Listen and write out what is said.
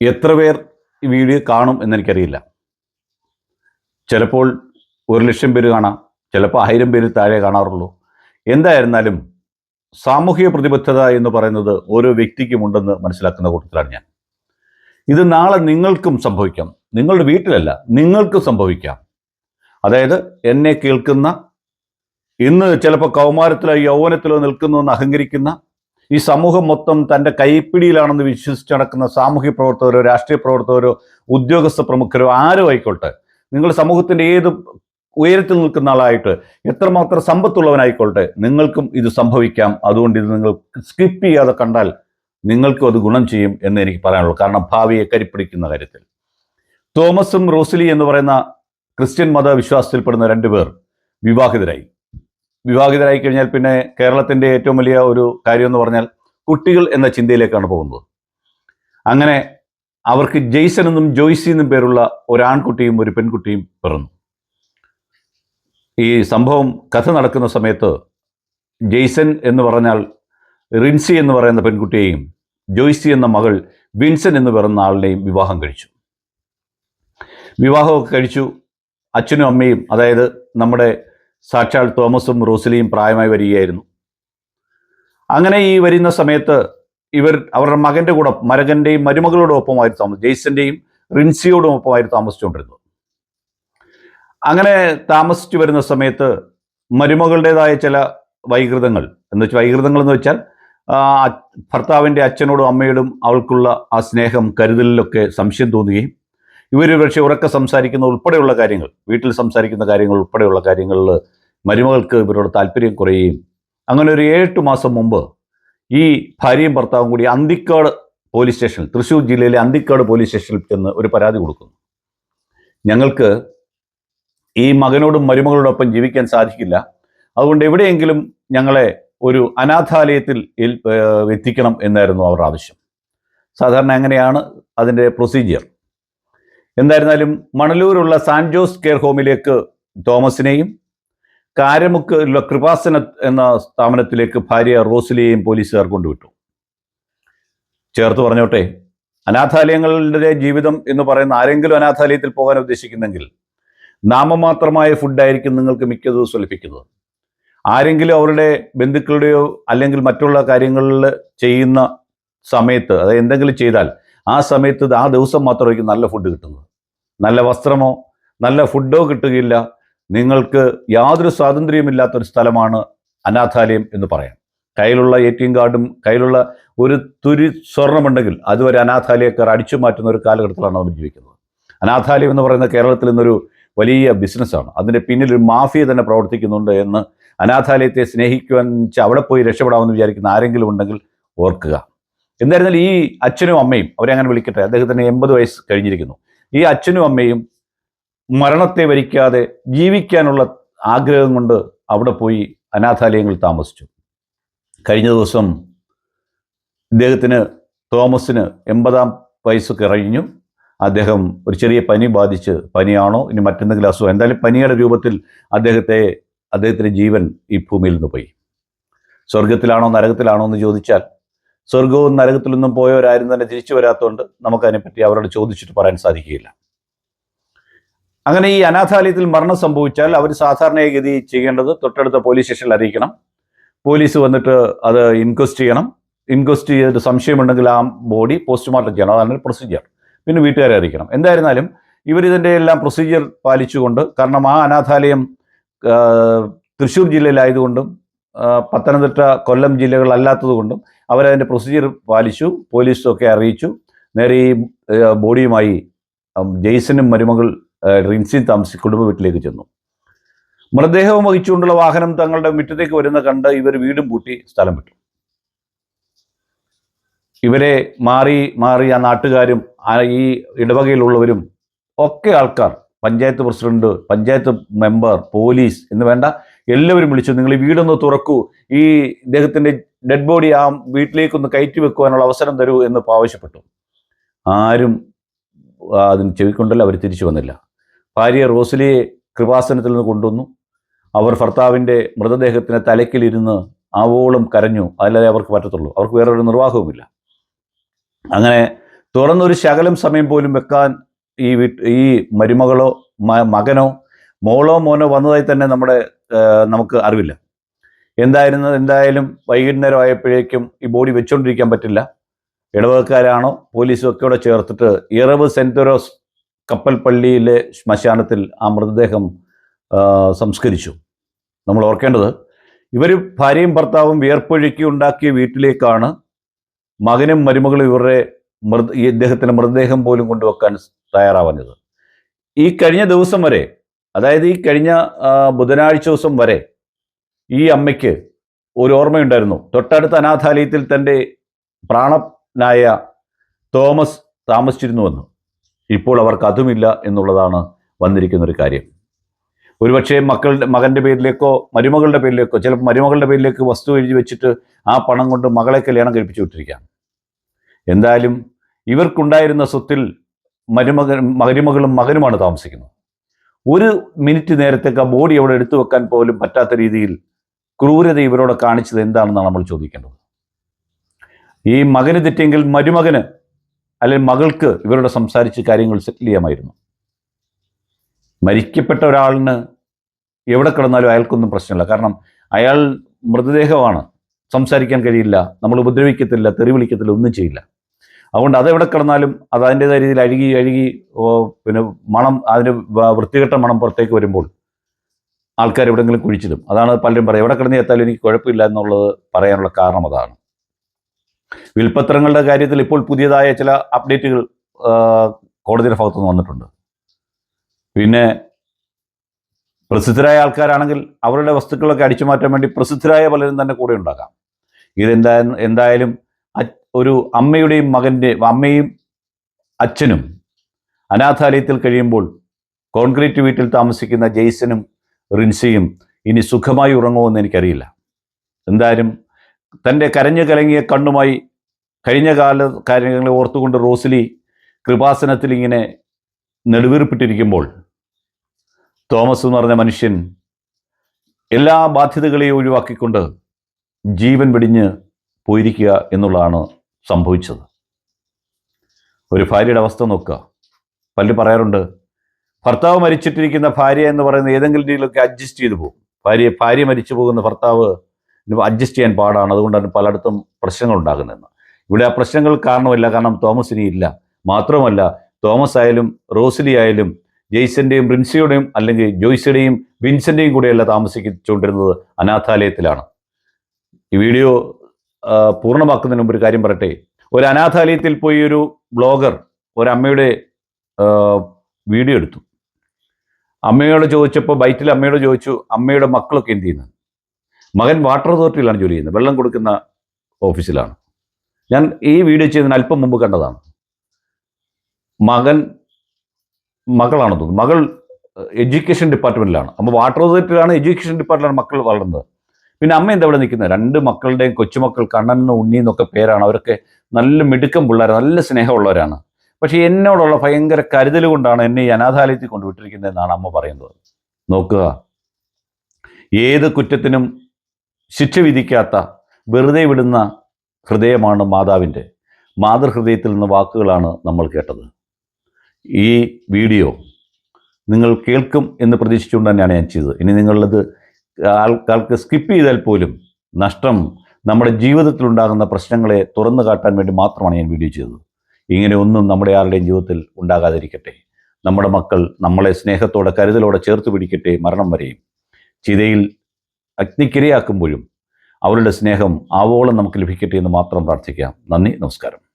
എത്ര പേർ ഈ വീഡിയോ കാണും എന്നെനിക്കറിയില്ല. ചിലപ്പോൾ ഒരു ലക്ഷം പേര് കാണാം ചിലപ്പോൾ ആയിരം പേര് താഴെ കാണാറുള്ളൂ. എന്തായിരുന്നാലും സാമൂഹിക പ്രതിബദ്ധത എന്ന് പറയുന്നത് ഓരോ വ്യക്തിക്കുമുണ്ടെന്ന് മനസ്സിലാക്കുന്ന കൂട്ടത്തിലാണ് ഞാൻ. ഇത് നാളെ നിങ്ങൾക്കും സംഭവിക്കാം. നിങ്ങളുടെ വീട്ടിലല്ല നിങ്ങൾക്കും സംഭവിക്കാം. അതായത് എന്നെ കേൾക്കുന്ന ഇന്ന് ചിലപ്പോൾ കൗമാരത്തിലോ യൗവനത്തിലോ നിൽക്കുന്നു എന്ന് അഹങ്കരിക്കുന്ന ഈ സമൂഹം മൊത്തം തന്റെ കൈപ്പിടിയിലാണെന്ന് വിശ്വസിച്ച് നടക്കുന്ന സാമൂഹ്യ പ്രവർത്തകരോ രാഷ്ട്രീയ പ്രവർത്തകരോ ഉദ്യോഗസ്ഥ പ്രമുഖരോ ആരോ ആയിക്കോട്ടെ. നിങ്ങൾ സമൂഹത്തിന്റെ ഏത് ഉയരത്തിൽ നിൽക്കുന്ന ആളായിട്ട് എത്രമാത്രം സമ്പത്തുള്ളവനായിക്കോട്ടെ നിങ്ങൾക്കും ഇത് സംഭവിക്കാം. അതുകൊണ്ട് ഇത് നിങ്ങൾ സ്കിപ്പ് ചെയ്യാതെ കണ്ടാൽ നിങ്ങൾക്കും അത് ഗുണം ചെയ്യും എന്ന് എനിക്ക് പറയാനുള്ളൂ. കാരണം ഭാവിയെ കരിപ്പിടിക്കുന്ന കാര്യത്തിൽ. തോമസും റോസിലി എന്ന് പറയുന്ന ക്രിസ്ത്യൻ മതവിശ്വാസത്തിൽപ്പെടുന്ന രണ്ടുപേർ വിവാഹിതരായി. വിവാഹിതരായി കഴിഞ്ഞാൽ പിന്നെ കേരളത്തിന്റെ ഏറ്റവും വലിയ ഒരു കാര്യം എന്ന് പറഞ്ഞാൽ കുട്ടികൾ എന്ന ചിന്തയിലേക്കാണ് പോകുന്നത്. അങ്ങനെ അവർക്ക് ജെയ്സൺ എന്നും ജോയ്സി എന്നും പേരുള്ള ഒരാൺകുട്ടിയും ഒരു പെൺകുട്ടിയും പിറന്നു. ഈ സംഭവം കഥ നടക്കുന്ന സമയത്ത് ജെയ്സൺ എന്ന് പറഞ്ഞാൽ റിൻസി എന്ന് പറയുന്ന പെൺകുട്ടിയെയും ജോയ്സി എന്ന മകൾ വിൻസൻ എന്ന് പറയുന്ന ആളിനെയും വിവാഹം കഴിച്ചു. വിവാഹമൊക്കെ കഴിച്ചു. അച്ഛനും അമ്മയും അതായത് നമ്മുടെ സാക്ഷാൽ തോമസും റോസിലിയും പ്രായമായി വരികയായിരുന്നു. അങ്ങനെ ഈ വരുന്ന സമയത്ത് ഇവർ അവരുടെ മകന്റെ കൂടെ മരകന്റെയും മരുമകളോടും ഒപ്പമായിരുന്നു താമസം ജെയ്സന്റെയും റിൻസിയോടും ഒപ്പമായിരുന്നു താമസിച്ചുകൊണ്ടിരുന്നത് അങ്ങനെ താമസിച്ചു വരുന്ന സമയത്ത് മരുമകളുടേതായ ചില വൈകൃതങ്ങൾ എന്ന് വെച്ചാൽ വൈകൃതങ്ങൾ എന്ന് വെച്ചാൽ ഭർത്താവിന്റെ അച്ഛനോടും അമ്മയോടും അവൾക്കുള്ള ആ സ്നേഹം കരുതലിലൊക്കെ സംശയം തോന്നുകയും ഇവർ പക്ഷേ ഉറക്കെ സംസാരിക്കുന്ന ഉൾപ്പെടെയുള്ള കാര്യങ്ങൾ വീട്ടിൽ സംസാരിക്കുന്ന കാര്യങ്ങൾ ഉൾപ്പെടെയുള്ള കാര്യങ്ങളിൽ മരുമകൾക്ക് ഇവരോട് താല്പര്യം കുറയുകയും അങ്ങനെ ഒരു ഏഴെട്ട് മാസം മുമ്പ് ഈ ഭാര്യയും ഭർത്താവും കൂടി അന്തിക്കാട് പോലീസ് സ്റ്റേഷനിൽ തൃശ്ശൂർ ജില്ലയിലെ അന്തിക്കാട് പോലീസ് സ്റ്റേഷനിൽ ചെന്ന് ഒരു പരാതി കൊടുക്കുന്നു. ഞങ്ങൾക്ക് ഈ മകനോടും മരുമകളോടൊപ്പം ജീവിക്കാൻ സാധിക്കില്ല. അതുകൊണ്ട് എവിടെയെങ്കിലും ഞങ്ങളെ ഒരു അനാഥാലയത്തിൽ എത്തിക്കണം എന്നായിരുന്നു അവരുടെ ആവശ്യം. സാധാരണ അങ്ങനെയാണ് അതിന്റെ പ്രൊസീജിയർ. എന്തായിരുന്നാലും മണലൂരുള്ള സാൻ ജോസ് കെയർ ഹോമിലേക്ക് തോമസിനെയും കാരമുക്ക് കൃപാസന എന്ന സ്ഥാപനത്തിലേക്ക് ഭാര്യ റോസിലിയെയും പോലീസുകാർ കൊണ്ടുവിട്ടു. ചേർത്ത് പറഞ്ഞോട്ടെ അനാഥാലയങ്ങളുടെ ജീവിതം എന്ന് പറയുന്ന ആരെങ്കിലും അനാഥാലയത്തിൽ പോകാൻ ഉദ്ദേശിക്കുന്നെങ്കിൽ നാമമാത്രമായ ഫുഡായിരിക്കും നിങ്ങൾക്ക് മിക്ക ദിവസവും ലഭിക്കുന്നത്. ആരെങ്കിലും അവരുടെ ബന്ധുക്കളുടെയോ അല്ലെങ്കിൽ മറ്റുള്ള കാര്യങ്ങളിൽ ചെയ്യുന്ന സമയത്ത് അതായത് എന്തെങ്കിലും ചെയ്താൽ ആ സമയത്ത് ആ ദിവസം മാത്രമായിരിക്കും നല്ല ഫുഡ് കിട്ടുന്നത്. നല്ല വസ്ത്രമോ നല്ല ഫുഡോ കിട്ടുകയില്ല. നിങ്ങൾക്ക് യാതൊരു സ്വാതന്ത്ര്യമില്ലാത്തൊരു സ്ഥലമാണ് അനാഥാലയം എന്ന് പറയാം. കയ്യിലുള്ള എ ടി എം കാർഡും കയ്യിലുള്ള ഒരു തുരി സ്വർണമുണ്ടെങ്കിൽ അതുവരെ അനാഥാലയക്കാർ അടിച്ചു മാറ്റുന്ന ഒരു കാലഘട്ടത്തിലാണ് നമ്മൾ ജീവിക്കുന്നത്. അനാഥാലയം എന്ന് പറയുന്ന കേരളത്തിൽ നിന്നൊരു വലിയ ബിസിനസ്സാണ് അതിന്റെ പിന്നിൽ ഒരു മാഫിയ തന്നെ പ്രവർത്തിക്കുന്നുണ്ട് എന്ന് അനാഥാലയത്തെ സ്നേഹിക്കുവാൻ അവിടെ പോയി രക്ഷപ്പെടാമെന്ന് വിചാരിക്കുന്ന ആരെങ്കിലും ഉണ്ടെങ്കിൽ ഓർക്കുക. എന്തായിരുന്നാലും ഈ അച്ഛനും അമ്മയും അവരെ അങ്ങനെ വിളിക്കട്ടെ അദ്ദേഹത്തിന് എൺപത് വയസ്സ് കഴിഞ്ഞിരിക്കുന്നു. ഈ അച്ഛനും അമ്മയും മരണത്തെ വരിക്കാതെ ജീവിക്കാനുള്ള ആഗ്രഹം കൊണ്ട് അവിടെ പോയി അനാഥാലയങ്ങളിൽ താമസിച്ചു. കഴിഞ്ഞ ദിവസം ഇദ്ദേഹത്തിന് തോമസിന് എൺപതാം വയസ്സ് കഴിഞ്ഞു. അദ്ദേഹം ഒരു ചെറിയ പനി ബാധിച്ച് പനിയാണോ ഇനി മറ്റെന്തെങ്കിലും അസുഖം? എന്തായാലും പനിയുടെ രൂപത്തിൽ അദ്ദേഹത്തെ അദ്ദേഹത്തിന്റെ ജീവൻ ഈ ഭൂമിയിൽ നിന്ന് പോയി. സ്വർഗത്തിലാണോ നരകത്തിലാണോ എന്ന് ചോദിച്ചാൽ സ്വർഗവും നരകത്തിലൊന്നും പോയവരാരും തന്നെ തിരിച്ചു വരാത്തതുകൊണ്ട് നമുക്കതിനെപ്പറ്റി അവരോട് ചോദിച്ചിട്ട് പറയാൻ സാധിക്കുകയില്ല. അങ്ങനെ ഈ അനാഥാലയത്തിൽ മരണം സംഭവിച്ചാൽ അവർ സാധാരണഗതി ചെയ്യേണ്ടത് തൊട്ടടുത്ത പോലീസ് സ്റ്റേഷനിൽ അറിയിക്കണം. പോലീസ് വന്നിട്ട് അത് ഇൻക്വസ്റ്റ് ചെയ്യണം. ഇൻക്വസ്റ്റ് ചെയ്തിട്ട് സംശയമുണ്ടെങ്കിൽ ആ ബോഡി പോസ്റ്റ്മോർട്ടം ചെയ്യണം. അതാണ് പ്രൊസീജിയർ. പിന്നെ വീട്ടുകാരെ അറിയിക്കണം. എന്തായിരുന്നാലും ഇവരിതിന്റെ എല്ലാം പ്രൊസീജിയർ പാലിച്ചുകൊണ്ട് കാരണം ആ അനാഥാലയം തൃശ്ശൂർ ജില്ലയിലായതുകൊണ്ടും പത്തനംതിട്ട കൊല്ലം ജില്ലകളല്ലാത്തതുകൊണ്ടും അവരതിന്റെ പ്രൊസീജിയർ പാലിച്ചു പോലീസൊക്കെ അറിയിച്ചു. നേരെ ഈ ബോഡിയുമായി ജെയ്സനും മരുമകൾ റിൻസിൻ താമസി കുടുംബ വീട്ടിലേക്ക് ചെന്നു. മൃതദേഹവും വഹിച്ചുകൊണ്ടുള്ള വാഹനം തങ്ങളുടെ മുറ്റത്തേക്ക് വരുന്ന കണ്ട് ഇവർ വീടും പൂട്ടി സ്ഥലം വിട്ടു. ഇവരെ മാറി മാറി ആ നാട്ടുകാരും ഈ ഇടവകയിലുള്ളവരും ഒക്കെ ആൾക്കാർ panchayat president panchayat member police എന്ന് വേണ്ട എല്ലാവരും വിളിച്ചു നിങ്ങൾ ഈ വീടൊന്ന് തുറക്കൂ. ഈ ഇദ്ദേഹത്തിന്റെ ഡെഡ് ബോഡി ആ വീട്ടിലേക്കൊന്ന് കയറ്റി വെക്കുവാനുള്ള അവസരം തരൂ എന്ന് ആവശ്യപ്പെട്ടു. ആരും അതിന് ചെവിക്കൊണ്ടല്ല അവർ തിരിച്ചു വന്നില്ല. ഭാര്യ റോസലിയെ കൃപാസനത്തിൽ നിന്ന് കൊണ്ടുവന്നു. അവർ ഭർത്താവിന്റെ മൃതദേഹത്തിന് തലക്കിലിരുന്ന് ആവോളം കരഞ്ഞു. അതല്ലാതെ അവർക്ക് പറ്റത്തുള്ളൂ. അവർക്ക് വേറെ ഒരു നിർവാഹവുമില്ല. അങ്ങനെ തുറന്നൊരു ശകലം സമയം പോലും വെക്കാൻ ഈ വീട്ട് ഈ മരുമകളോ മകനോ മോളോ മോനോ വന്നതായി തന്നെ നമ്മുടെ നമുക്ക് അറിവില്ല. എന്തായിരുന്നു എന്തായാലും വൈകുന്നേരം ആയപ്പോഴേക്കും ഈ ബോഡി വെച്ചുകൊണ്ടിരിക്കാൻ പറ്റില്ല. ഇടവകക്കാരാണോ പോലീസും ഒക്കെ കൂടെ ചേർത്തിട്ട് ഇറവ് സെന്റ് കപ്പൽപ്പള്ളിയിലെ കപ്പൽ പള്ളിയിലെ ശ്മശാനത്തിൽ ആ മൃതദേഹം സംസ്കരിച്ചു. നമ്മൾ ഓർക്കേണ്ടത് ഇവർ ഭാര്യയും ഭർത്താവും വിയർപ്പൊഴുക്കി ഉണ്ടാക്കിയ വീട്ടിലേക്കാണ് മകനും മരുമകളും ഇവരുടെ മൃത ഈ ഇദ്ദേഹത്തിന്റെ മൃതദേഹം പോലും കൊണ്ടുവെക്കാൻ തയ്യാറാവുന്നത്. ഈ കഴിഞ്ഞ ദിവസം വരെ അതായത് ഈ കഴിഞ്ഞ ബുധനാഴ്ച ദിവസം വരെ ഈ അമ്മയ്ക്ക് ഒരു ഓർമ്മയുണ്ടായിരുന്നു. തൊട്ടടുത്ത അനാഥാലയത്തിൽ തന്റെ പ്രാണനായ തോമസ് താമസിച്ചിരുന്നുവെന്ന്. ഇപ്പോൾ അവർക്ക് അതുമില്ല എന്നുള്ളതാണ് വന്നിരിക്കുന്ന ഒരു കാര്യം. ഒരുപക്ഷെ മക്കളുടെ മകന്റെ പേരിലേക്കോ മരുമകളുടെ പേരിലേക്കോ ചിലപ്പോൾ മരുമകളുടെ പേരിലേക്ക് വസ്തു എഴുതി വെച്ചിട്ട് ആ പണം കൊണ്ട് മകളെ കല്യാണം കഴിപ്പിച്ചു വിട്ടിരിക്കാം. എന്തായാലും ഇവർക്കുണ്ടായിരുന്ന സ്വത്തിൽ മരുമകൻ മരുമകളും മകനുമാണ് താമസിക്കുന്നത്. ഒരു മിനിറ്റ് നേരത്തേക്ക് ആ ബോഡി അവിടെ എടുത്തു വെക്കാൻ പോലും പറ്റാത്ത രീതിയിൽ ക്രൂരത ഇവരോട് കാണിച്ചത് എന്താണെന്നാണ് നമ്മൾ ചോദിക്കേണ്ടത്. ഈ മകന് തെറ്റെങ്കിൽ മരുമകന് അല്ലെങ്കിൽ മകൾക്ക് ഇവരോട് സംസാരിച്ച് കാര്യങ്ങൾ സെറ്റിൽ ചെയ്യാമായിരുന്നു മരിക്കപ്പെട്ട ഒരാളിന് എവിടെ കിടന്നാലും അയാൾക്കൊന്നും പ്രശ്നമില്ല. കാരണം അയാൾ മൃതദേഹമാണ്. സംസാരിക്കാൻ കഴിയില്ല. നമ്മൾ ഉപദ്രവിക്കത്തില്ല തെറി വിളിക്കത്തില്ല ഒന്നും ചെയ്യില്ല. അതുകൊണ്ട് അതെവിടെ കിടന്നാലും അത് അതിന്റെതായ രീതിയിൽ അഴുകി അഴുകി പിന്നെ മണം അതിന് വൃത്തികെട്ട മണം പുറത്തേക്ക് വരുമ്പോൾ ആൾക്കാർ എവിടെങ്കിലും കുഴിച്ചിടും. അതാണ് പലരും പറയും എവിടെ കിടന്ന് എത്താലും എനിക്ക് കുഴപ്പമില്ല എന്നുള്ളത് പറയാനുള്ള കാരണം അതാണ്. വിൽപ്പത്രങ്ങളുടെ കാര്യത്തിൽ ഇപ്പോൾ പുതിയതായ ചില അപ്ഡേറ്റുകൾ കോടതിയുടെ ഭാഗത്തുനിന്ന് വന്നിട്ടുണ്ട്. പിന്നെ പ്രസിദ്ധരായ ആൾക്കാരാണെങ്കിൽ അവരുടെ വസ്തുക്കളൊക്കെ അടിച്ചു മാറ്റാൻ വേണ്ടി പ്രസിദ്ധരായ പലരും തന്നെ കൂടെ ഉണ്ടാക്കാം ഇതെന്താ എന്തായാലും ഒരു അമ്മയുടെയും മകന്റെ അമ്മയും അച്ഛനും അനാഥാലയത്തിൽ കഴിയുമ്പോൾ കോൺക്രീറ്റ് വീട്ടിൽ താമസിക്കുന്ന ജെയ്സനും റിൻസിയും ഇനി സുഖമായി ഉറങ്ങുമെന്ന് എനിക്കറിയില്ല. എന്തായാലും തന്റെ കരഞ്ഞു കലങ്ങിയ കണ്ണുമായി കഴിഞ്ഞ കാല കാര്യങ്ങളെ ഓർത്തുകൊണ്ട് റോസ്ലി കൃപാസനത്തിൽ ഇങ്ങനെ നെടുവീർപ്പിട്ടിരിക്കുമ്പോൾ തോമസ് എന്ന് പറഞ്ഞ മനുഷ്യൻ എല്ലാ ബാധ്യതകളെയും ഒഴിവാക്കിക്കൊണ്ട് ജീവൻ വെടിഞ്ഞ് പോയിരിക്കുക എന്നുള്ളതാണ് സംഭവിച്ചത്. ഒരു ഭാര്യയുടെ അവസ്ഥ നോക്കുക. പലരും പറയാറുണ്ട് ഭർത്താവ് മരിച്ചിട്ടിരിക്കുന്ന ഭാര്യ എന്ന് പറയുന്ന ഏതെങ്കിലും രീതിയിലൊക്കെ അഡ്ജസ്റ്റ് ചെയ്തു പോകും. ഭാര്യ ഭാര്യ മരിച്ചു പോകുന്ന ഭർത്താവ് അഡ്ജസ്റ്റ് ചെയ്യാൻ പാടാണ്. അതുകൊണ്ടാണ് പലയിടത്തും പ്രശ്നങ്ങൾ ഉണ്ടാകുന്നതെന്ന്. ഇവിടെ ആ പ്രശ്നങ്ങൾ കാരണമില്ല. കാരണം തോമസിനി ഇല്ല. മാത്രമല്ല തോമസ് ആയാലും റോസിലി ആയാലും ജെയ്സന്റെയും പ്രിൻസിയുടെയും അല്ലെങ്കിൽ ജോയ്സിയുടെയും വിൻസന്റെയും കൂടെയല്ല താമസിച്ചുകൊണ്ടിരുന്നത് അനാഥാലയത്തിലാണ്. ഈ വീഡിയോ പൂർണമാക്കുന്നതിന് മുമ്പ് ഒരു കാര്യം പറയട്ടെ. ഒരു അനാഥാലയത്തിൽ പോയി ഒരു ബ്ലോഗർ ഒരമ്മയുടെ വീഡിയോ എടുത്തു. അമ്മയോട് ചോദിച്ചപ്പോൾ ബൈറ്റിൽ അമ്മയോട് ചോദിച്ചു അമ്മയുടെ മക്കളൊക്കെ എന്ത് ചെയ്യുന്നത്? മകൻ വാട്ടർ അതോറിറ്റിയിലാണ് ജോലി ചെയ്യുന്നത്. വെള്ളം കൊടുക്കുന്ന ഓഫീസിലാണ്. ഞാൻ ഈ വീഡിയോ ചെയ്തതിന് അല്പം മുമ്പ് കണ്ടതാണ്. മകൻ മകളാണെന്ന് തോന്നുന്നു. മകൾ എഡ്യൂക്കേഷൻ ഡിപ്പാർട്ട്മെന്റിലാണ് അപ്പോൾ വാട്ടർ അതോറിറ്റിയിലാണ് എഡ്യൂക്കേഷൻ ഡിപ്പാർട്ട്മെന്റിലാണ് മക്കൾ വളർന്നത്. പിന്നെ അമ്മ എന്താ ഇവിടെ നിൽക്കുന്നത്? രണ്ട് മക്കളുടെയും കൊച്ചുമക്കൾ കണ്ണനും ഉണ്ണി എന്നൊക്കെ പേരാണ്. അവരൊക്കെ നല്ല മിടുക്കം പിള്ളേർ നല്ല സ്നേഹമുള്ളവരാണ്. പക്ഷേ എന്നോടുള്ള ഭയങ്കര കരുതൽ കൊണ്ടാണ് എന്നെ ഈ അനാഥാലയത്തിൽ കൊണ്ടുവിട്ടിരിക്കുന്നതെന്നാണ് അമ്മ പറയുന്നത്. നോക്കുക. ഏത് കുറ്റത്തിനും ശിക്ഷ വിധിക്കാത്ത വെറുതെ വിടുന്ന ഹൃദയമാണ് മാതാവിന്റെ. മാതൃഹൃദയത്തിൽ നിന്ന് വാക്കുകളാണ് നമ്മൾ കേട്ടത്. ഈ വീഡിയോ നിങ്ങൾ കേൾക്കും എന്ന് പ്രതീക്ഷിച്ചുകൊണ്ട് തന്നെയാണ് ഞാൻ ചെയ്തത്. ഇനി നിങ്ങളത് ആൾക്കാർക്ക് സ്കിപ്പ് ചെയ്താൽ പോലും നഷ്ടം നമ്മുടെ ജീവിതത്തിൽ ഉണ്ടാകുന്ന പ്രശ്നങ്ങളെ തുറന്നു കാട്ടാൻ വേണ്ടി മാത്രമാണ് ഞാൻ വീഡിയോ ചെയ്തത്. ഇങ്ങനെ ഒന്നും നമ്മുടെ ആരുടെയും ജീവിതത്തിൽ ഉണ്ടാകാതിരിക്കട്ടെ. നമ്മുടെ മക്കൾ നമ്മളെ സ്നേഹത്തോടെ കരുതലോടെ ചേർത്ത് പിടിക്കട്ടെ മരണം വരെയും. ചിതയിൽ അഗ്നിക്കിരയാക്കുമ്പോഴും അവരുടെ സ്നേഹം ആവോളം നമുക്ക് ലഭിക്കട്ടെ എന്ന് മാത്രം പ്രാർത്ഥിക്കാം. നന്ദി നമസ്കാരം.